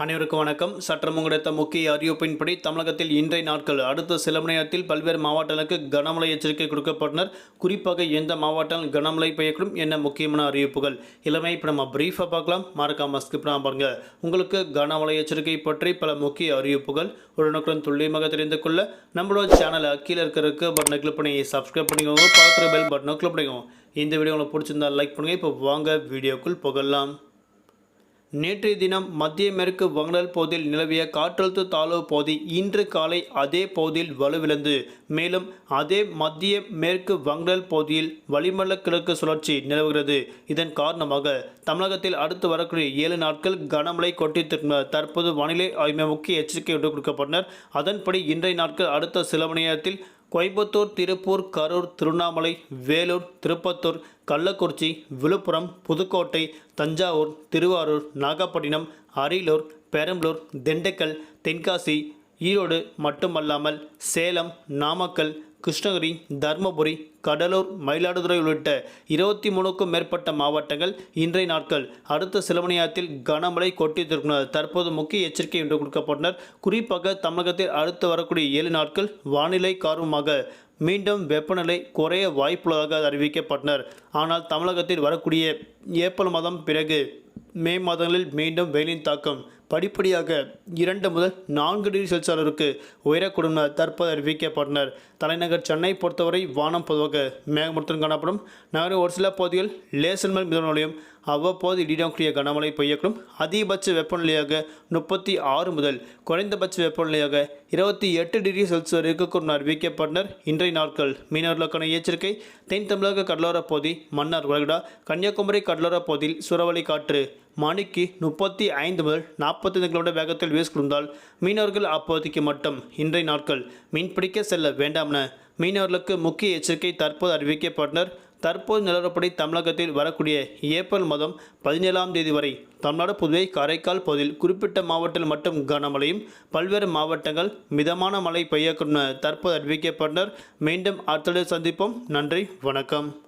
அனைவருக்கும் வணக்கம். சற்றம் கிடைத்த முக்கிய அறிவிப்பின்படி தமிழகத்தில் இன்றைய நாட்கள் அடுத்த சில மணி நேரத்தில் பல்வேறு மாவட்டங்களுக்கு கனமழை எச்சரிக்கை கொடுக்கப்பட்டனர். குறிப்பாக எந்த மாவட்டம் கனமழை பெய்யக்கூடும் என்ன முக்கியமான அறிவிப்புகள்? இளமை இப்போ நம்ம பிரீஃபாக பார்க்கலாம். மறக்காம ஸ்கிப் பாருங்க. உங்களுக்கு கனமழை எச்சரிக்கை பற்றி பல முக்கிய அறிவிப்புகள் உடனுக்குடன் துல்லியமாக தெரிந்து கொள்ள நம்மளோட சேனலை கீழே இருக்கிறதுக்கு பட்டனை கிளிக் பண்ணி சப்ஸ்கிரைப் பண்ணிக்கோங்க. பார்க்குற பெல் பட்டனை கிளிக் பண்ணிக்கோங்க. இந்த வீடியோ உங்களுக்கு பிடிச்சிருந்தா லைக் பண்ணுங்க. இப்போ வாங்க வீடியோக்குள் புகழலாம் நேற்றைய தினம் மத்திய மேற்கு வங்கடல் பகுதியில் நிலவிய காற்றழுத்த தாழ்வு பகுதி இன்று காலை அதே பகுதியில் வலுவிழந்து மேலும் அதே மத்திய மேற்கு வங்கடல் பகுதியில் வளிமண்டல கிழக்கு சுழற்சி நிலவுகிறது. இதன் காரணமாக தமிழகத்தில் அடுத்து வரக்கூடிய ஏழு நாட்கள் கனமழை கொட்டித்திருக்கிறார் தற்போது வானிலை ஆய்வு முக்கிய எச்சரிக்கை ஒன்று கொடுக்கப்பட்டனர். அதன்படி இன்றைய நாட்கள் அடுத்த சில மணி நேரத்தில் கோயம்புத்தூர் திருப்பூர் கரூர் திருவண்ணாமலை வேலூர் திருப்பத்தூர் கள்ளக்குறிச்சி விழுப்புரம் புதுக்கோட்டை தஞ்சாவூர் திருவாரூர் நாகப்பட்டினம் அரியலூர் பெரம்பலூர் திண்டுக்கல் தென்காசி ஈரோடு மட்டுமல்லாமல் சேலம் நாமக்கல் கிருஷ்ணகிரி தருமபுரி கடலூர் மயிலாடுதுறை உள்ளிட்ட இருபத்தி மூணுக்கும் மேற்பட்ட மாவட்டங்கள் இன்றைய நாட்கள். அடுத்த சில மணி நேரத்தில் கனமழை கொட்டித்திருக்கிறது தற்போது முக்கிய எச்சரிக்கை என்று கொடுக்கப்பட்டனர். குறிப்பாக தமிழகத்தில் அடுத்து வரக்கூடிய ஏழு நாட்கள் வானிலை காரணமாக மீண்டும் வெப்பநிலை குறைய வாய்ப்புள்ளதாக அறிவிக்கப்பட்டனர். ஆனால் தமிழகத்தில் வரக்கூடிய ஏப்ரல் மாதம் பிறகு மே மாதங்களில் மீண்டும் வெயிலின் தாக்கம் படிப்படியாக இரண்டு முதல் நான்கு டிகிரி செல்சியஸ் அளவிற்கு உயரக்கூடும் என தற்போது அறிவிக்கப்பட்டனர். தலைநகர் சென்னை பொறுத்தவரை வானம் பொதுவாக மேகமூர்த்தம் காணப்படும். நகரின் ஒரு சில பகுதிகள் லேசன் மேல் மிதமலையும் அவ்வப்போது இடிடக்கூடிய கனமழை பெய்யக்கூடும். அதிகபட்ச வெப்பநிலையாக முப்பத்தி ஆறு முதல் குறைந்தபட்ச வெப்பநிலையாக இருபத்தி எட்டு டிகிரி செல்சியஸ் இருக்கக்கூடும் அறிவிக்கப்பட்டனர். இன்றைய நாட்கள் மீனவர்களுக்கான எச்சரிக்கை. தென் தமிழக கடலோரப் பகுதி மன்னார் வளைகுடா கன்னியாகுமரி கடலோரப் பகுதியில் சுறவழி காற்று மணிக்கு முப்பத்தி ஐந்து முதல் நாற்பத்தைந்து கிலோமீட்டர் வேகத்தில் வீசிக்கொண்டால் மீனவர்கள் அப்போதைக்கு மட்டும். இன்றைய நாட்கள் மீன்பிடிக்க செல்ல வேண்டாம் என மீனவர்களுக்கு முக்கிய எச்சரிக்கை தற்போது அறிவிக்கப்பட்டனர். தற்போது நிலவரப்படி தமிழகத்தில் வரக்கூடிய ஏப்ரல் மாதம் பதினேழாம் தேதி வரை தமிழ்நாடு புதுவை காரைக்கால் பகுதியில் குறிப்பிட்ட மாவட்டத்தில் மட்டும் கனமழையும் பல்வேறு மாவட்டங்கள் மிதமான மழை பெய்யக்கூடும் தற்போது அறிவிக்கப்பட்டனர். மீண்டும் அடுத்த சந்திப்போம். நன்றி வணக்கம்.